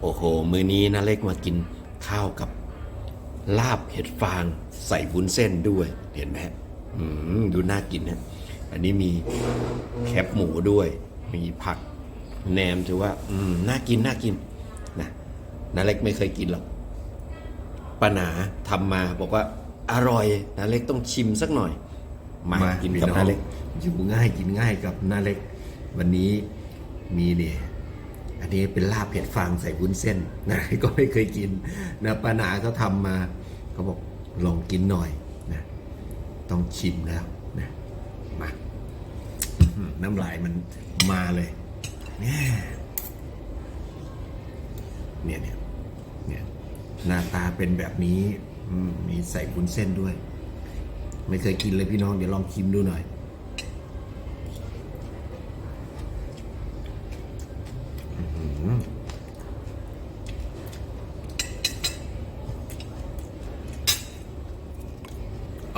โอ้โห มือนี้นะเล็กมากินข้าวกับลาบเห็ดฟางใส่วุ้นเส้นด้วย เห็นไหมฮะอืมดูน่ากินนะ อันนี้มีแคบหมูด้วย มีผักแหนมถือว่า อืมน่ากินน่ากินนะนาเล็กไม่เคยกินหรอกป้าหนาทำมาบอกว่าอร่อยนาเล็กต้องชิมสักหน่อย มามากินพี่กับน้องนาเล็กอยู่ง่ายกินง่ายกับนาเล็ก วันนี้มีเนี่ย อันนี้เป็นลาบเผ็ดฟางใส่วุ้นเส้นนะก็ไม่เคยกินนะป้าหนาเขาทำมาเขาบอกลองกินหน่อยนะต้องชิมแล้วนะมาน้ำลายมันมาเลยเนี่ยเนี่ยเนี่ยเนี่ยหน้าตาเป็นแบบนี้มมีใส่วุ้นเส้นด้วย ไม่เคยกินเลยพี่น้องเดี๋ยวลองชิมดูหน่อย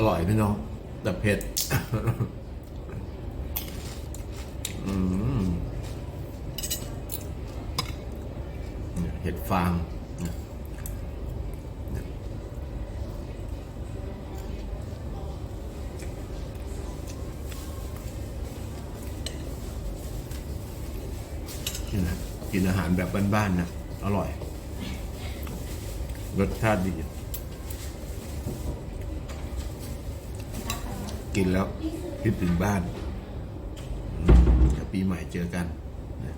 อร่อยพี่น้องแต่เผ็ดเห็ดฟางนี่นะกินอาหารแบบบ้านๆนะ อร่อย รสชาติดี กินแล้วคิดถึงบ้านเดี๋ยวปีใหม่เจอกันนะ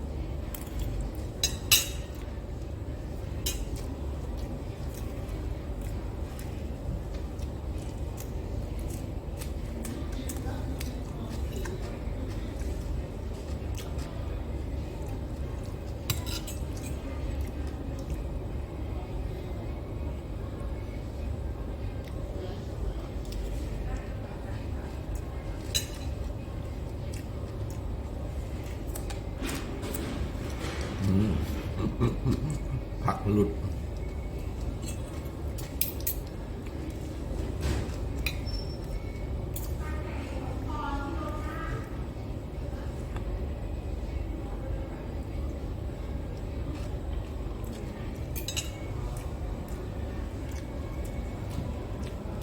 ผักหลุด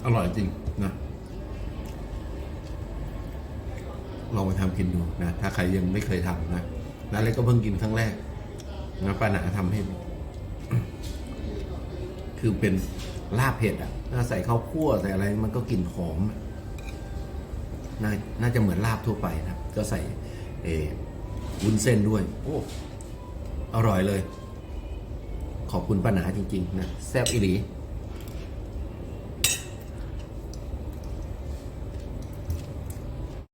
อร่อยจริงนะลองไปทำกินดูนะ ถ้าใครยังไม่เคยทำนะน้าเล็กก็เพิ่งกินครั้งแรก นะป้าหนาทำให้ คือเป็นลาบเผ็ดอะถ้าใส่ข้าวคั่วใส่อะไรมันก็กลิ่นหอมนาน่าจะเหมือนลาบทั่วไปนะก็ใส่เออวุ้นเส้นด้วย โอ้ อร่อยเลย ขอบคุณป้าหนาจริง ๆ นะ แซ่บอีหลี